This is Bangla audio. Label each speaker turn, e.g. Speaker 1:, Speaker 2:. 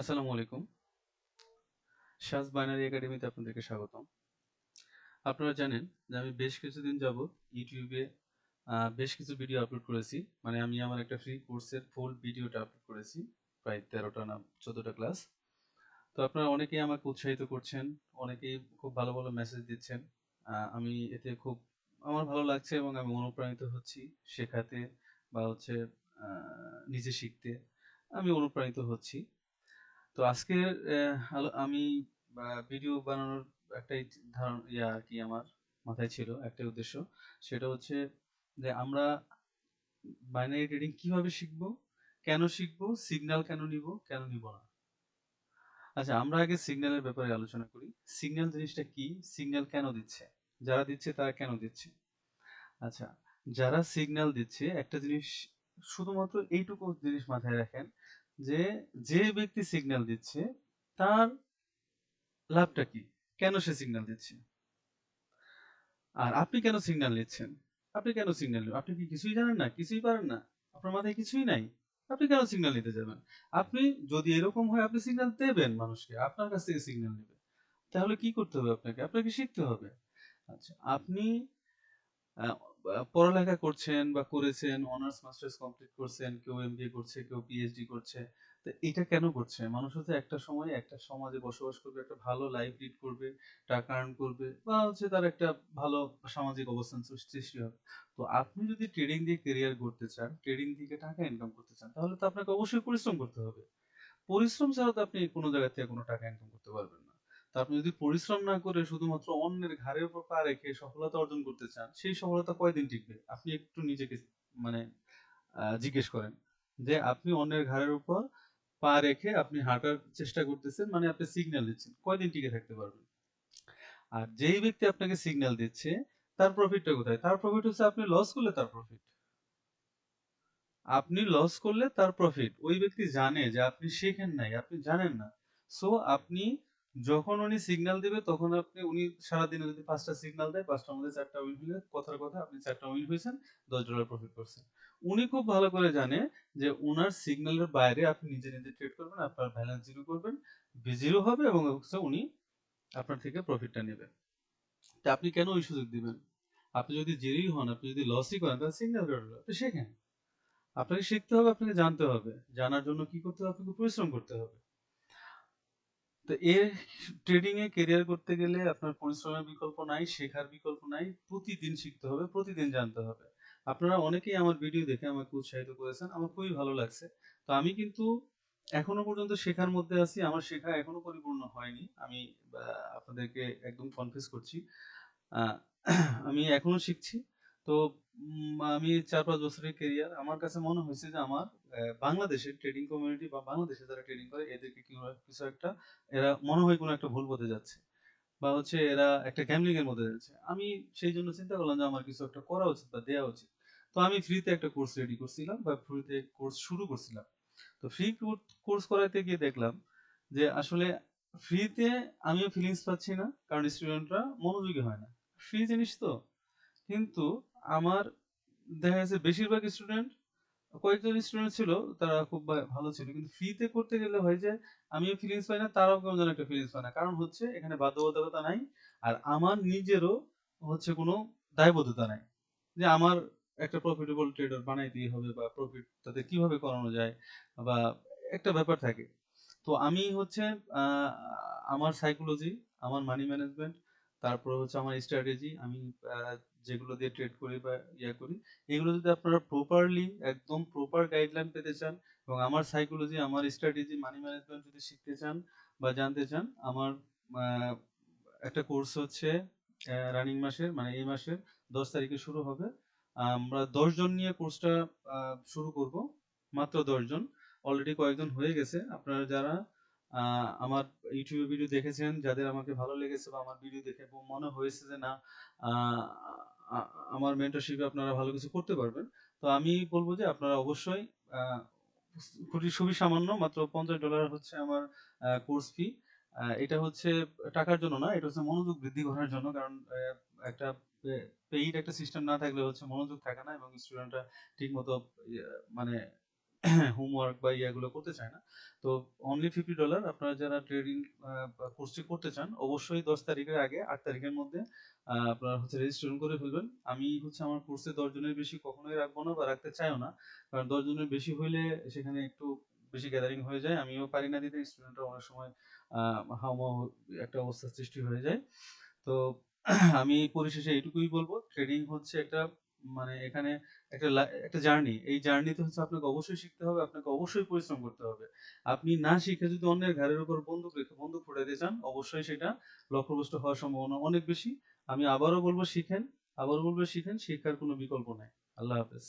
Speaker 1: আসসালামু আলাইকুম। শাজ বাইনারি একাডেমিতে আপনাদেরকে স্বাগতম। আপনারা জানেন যে আমি বেশ কিছুদিন যাবত ইউটিউবে বেশ কিছু ভিডিও আপলোড করেছি। মানে আমি আমার একটা ফ্রি কোর্সের ফুল ভিডিওটা আপলোড করেছি, প্রায় তেরোটা না চোদ্দটা ক্লাস তো আপনারা অনেকেই আমাকে উৎসাহিত করছেন, অনেকেই খুব ভালো ভালো মেসেজ দিচ্ছেন। আমি এতে খুব, আমার ভালো লাগছে এবং আমি অনুপ্রাণিত হচ্ছি শেখাতে বা হচ্ছে নিজে শিখতে। আমি অনুপ্রাণিত হচ্ছি। তো আজকে আমি ভিডিও বানানোর একটাই ধারণ, ইয়া আর কি আমার মাথায় ছিল, একটাই উদ্দেশ্য। সেটা হচ্ছে যে আমরা বাইনারি ট্রেডিং কীভাবে শিখব, কেন শিখব সিগন্যাল কেন নিব কেন নিব না? আচ্ছা আমরা আগে সিগন্যালের ব্যাপারে আলোচনা করি। সিগন্যাল জিনিসটা কি? সিগন্যাল কেন দিচ্ছে? যারা দিচ্ছে তারা কেন দিচ্ছে? আচ্ছা যারা সিগন্যাল দিচ্ছে, একটা জিনিস শুধুমাত্র এইটুকু জিনিস মাথায় রাখেন যে যে ব্যক্তি সিগন্যাল দিচ্ছে, তার লাভটা কি? কেন সে সিগন্যাল দিচ্ছে? আর আপনি কেন সিগন্যাল নিচ্ছেন? আপনি কেন সিগন্যাল আপনি কি কিছুই জানেন না? কিছুই পারেন না? আপনার মাথায় কিছুই নাই? আপনি কেন সিগন্যাল নিতে যাবেন? আপনি যদি এরকম হয়, আপনি সিগন্যাল দেবেন মানুষকে। আপনার কাছ থেকে সিগন্যাল নেবে। তাহলে কি করতে হবে আপনাকে? আপনাকে শিখতে হবে। আচ্ছা আপনি পড়ালেখা করছেন বা করেছেন অনার্স মাস্টার্স কমপ্লিট করছেন, কেউ এমবিএ করছে, কেউ পিএইচডি করছে, তো এটা কেন করছে? মানুষ হচ্ছে একটা সময় একটা সমাজে বসবাস করবে, একটা ভালো লাইফ লিড করবে, টাকা আর্ন করবে, বা হচ্ছে তার একটা ভালো সামাজিক অবস্থান সৃষ্টি হবে। তো আপনি যদি ট্রেডিং দিয়ে ক্যারিয়ার করতে চান ট্রেডিং থেকে টাকা ইনকাম করতে চান, তাহলে তো আপনাকে অবশ্যই পরিশ্রম করতে হবে। পরিশ্রম ছাড়া তো আপনি কোনো জায়গা থেকে কোনো টাকা ইনকাম করতে পারবেন না। আপনি যদি পরিশ্রম না করে শুধুমাত্র অন্যের ঘাড়ের উপর পা রেখে সফলতা অর্জন করতে চান, সেই সফলতা কয়দিন টিকবে? আপনি একটু নিজেকে মানে জিজ্ঞেস করেন যে, আপনি অন্যের ঘাড়ের উপর পা রেখে আপনি হাঁটার চেষ্টা করতেছেন মানে আপনি সিগন্যাল দিচ্ছেন। কয়দিন টিকে থাকতে পারবেন? আর যেই ব্যক্তি আপনাকে সিগন্যাল দিচ্ছে, তার প্রফিটটা কোথায়? তার প্রফিট হচ্ছে আপনি লস করলে তার প্রফিট আপনি লস করলে তার প্রফিট ওই ব্যক্তি জানে যে আপনি শেখেন নাই, আপনি জানেন না। সো আপনি যখন উনি সিগন্যাল দিবে, তখন আপনি, উনি সারাদিনে যদি পাঁচটা সিগন্যাল দেয়, পাঁচটার মধ্যে চারটা উইন হলে কথার কথা, আপনি চারটা উইন হয়েছেন, দশ ডলার প্রফিট করছেন। উনি খুব ভালো করে জানে যে উনার সিগন্যালের বাইরে আপনি নিজে নিজে ট্রেড করবেন, আপনার ব্যালেন্স জিরো করবেন জিরো হবে এবং উনি আপনার থেকে প্রফিটটা নেবেন। তা আপনি কেন ওই সুযোগ দিবেন? আপনি যদি জেরি হন, আপনি যদি লসই করেন, তাহলে সিগন্যাল কাটবে আপনি শেখেন আপনাকে শিখতে হবে, আপনাকে জানতে হবে, জানার জন্য কি করতে হবে, আপনাকে পরিশ্রম করতে হবে। তো এ ট্রেডিং এ কেরিয়ার করতে গেলে আপনার পরিশ্রমের বিকল্প নাই, শেখার বিকল্প নাই, প্রতিদিন শিখতে হবে, প্রতিদিন জানতে হবে। আপনারা অনেকেই আমার ভিডিও দেখে আমাকে উৎসাহিত করেছেন, আমার খুবই ভালো লাগছে। তো আমি কিন্তু এখনও পর্যন্ত শেখার মধ্যে আছি, আমার শেখা এখনও পরিপূর্ণ হয়নি, আমি আপনাদেরকে একদম কনফিউজ করছি। আমি এখনও শিখছি। তো আমি চার পাঁচ বছরের কেরিয়ার আমার কাছে মনে হয়েছে যে আমার বাংলাদেশের ট্রেডিং কমিউনিটি বা বাংলাদেশে যারা ট্রেডিং করে, এদেরকে কিছু একটা, এরা মনে হয় কোনো একটা ভুল পথে যাচ্ছে। বা হচ্ছে এরা একটা গ্যামলিং এর মধ্যে যাচ্ছে। আমি সেই জন্য চিন্তা করলাম যে আমার কিছু একটা করা উচিত বা দেওয়া উচিত। তো আমি ফ্রিতে একটা কোর্স রেডি করছিলাম বা ফ্রিতে কোর্স শুরু করছিলাম। তো ফ্রি কোর্স করাতে গিয়ে দেখলাম যে আসলে ফ্রিতে আমিও ফিলিংস পাচ্ছি না, কারণ স্টুডেন্টরা মনোযোগী হয় না। ফ্রি জিনিস তো। কিন্তু আমার দেখা যাচ্ছে বেশিরভাগ স্টুডেন্ট কয়েকজন স্টুডেন্ট ছিল, তারা খুব ভালো ছিল। কিন্তু ফ্রিতে করতে গেলে হয় যে, আমিও ফিলিংস পাই না, তারাও কেমন যেন একটা ফিলিংস পায় না। কারণ হচ্ছে, এখানে বাধ্যবাধকতা নাই। আর আমার নিজেরও হচ্ছে কোনো দায়বদ্ধতা নাই। যে আমার একটা প্রফিটেবল ট্রেডার বানাইতেই হবে বা প্রফিট তাদের কীভাবে করানো যায় বা একটা ব্যাপার থাকে। তো আমি হচ্ছে আমার সাইকোলজি আমার মানি ম্যানেজমেন্ট তারপর হচ্ছে আমার স্ট্র্যাটেজি আমি যেগুলো দিয়ে ট্রেড করি বা ইয়া করি, এগুলো যদি আপনারা প্রপারলি একদম প্রপার গাইডলাইন পেতে চান এবং আমার সাইকোলজি আমার স্ট্র্যাটেজি মানি ম্যানেজমেন্ট যদি শিখতে চান বা জানতে চান, আমার একটা কোর্স হচ্ছে রানিং মাসের মানে এই মাসের দশ তারিখে শুরু হবে। আমরা দশ জন নিয়ে কোর্সটা শুরু করব, মাত্র দশ জন। অলরেডি কয়েকজন হয়ে গেছে। আপনারা যারা আমার ইউটিউবে ভিডিও দেখেছেন, যাদের আমাকে ভালো লেগেছে বা আমার ভিডিও দেখে মনে হয়েছে যে না আমার মেন্টরশিপে আপনারা ভালো কিছু করতে পারবেন। তো আমি বলব যে আপনারা অবশ্যই খুবই খুবই সামান্য, মাত্র পঞ্চাশ ডলার হচ্ছে আমার কোর্স ফি এটা হচ্ছে টাকার জন্য না, এটা হচ্ছে মনোযোগ বৃদ্ধি করার জন্য, কারণ একটা পেইড একটা সিস্টেম না থাকলে হচ্ছে মনোযোগ থাকে না এবং স্টুডেন্টরা ঠিক মতো মানে হোমওয়ার্ক বা ইয়াগুলো করতে চায় না। তো অনলি ফিফটি ডলার আপনারা যারা ট্রেডিং কোর্সটি করতে চান, অবশ্যই দশ তারিখের আগে, আট তারিখের মধ্যে আপনারা হচ্ছে রেজিস্ট্রেশন করে ফেলবেন। আমি হচ্ছে আমার কোর্সে দশ জনের বেশি কখনোই রাখব না বা রাখতে চাইও না। কারণ দশ জনের বেশি হইলে সেখানে একটু বেশি গ্যাদারিং হয়ে যায়। আমিও পারি না দিতে স্টুডেন্টরা অনেক সময় হাউমাউ একটা অবস্থার সৃষ্টি হয়ে যায়। তো আমি পরিশেষে এইটুকুই বলব। ট্রেডিং হচ্ছে একটা মানে এখানে একটা একটা জার্নি। এই জার্নিতে হচ্ছে আপনাকে অবশ্যই শিখতে হবে, আপনাকে অবশ্যই পরিশ্রম করতে হবে। আপনি না শিখে যদি অন্যের ঘাড়ের উপর বন্দুক রেখে, বন্দুক ফুটে দিয়ে চান, অবশ্যই সেটা লক্ষ্যভ্রষ্ট হওয়ার সম্ভাবনা অনেক বেশি। আমি আবারও বলব, শিখেন, আবারও বলব, শিখেন, শিক্ষার কোনো বিকল্প নাই। আল্লাহ হাফেজ।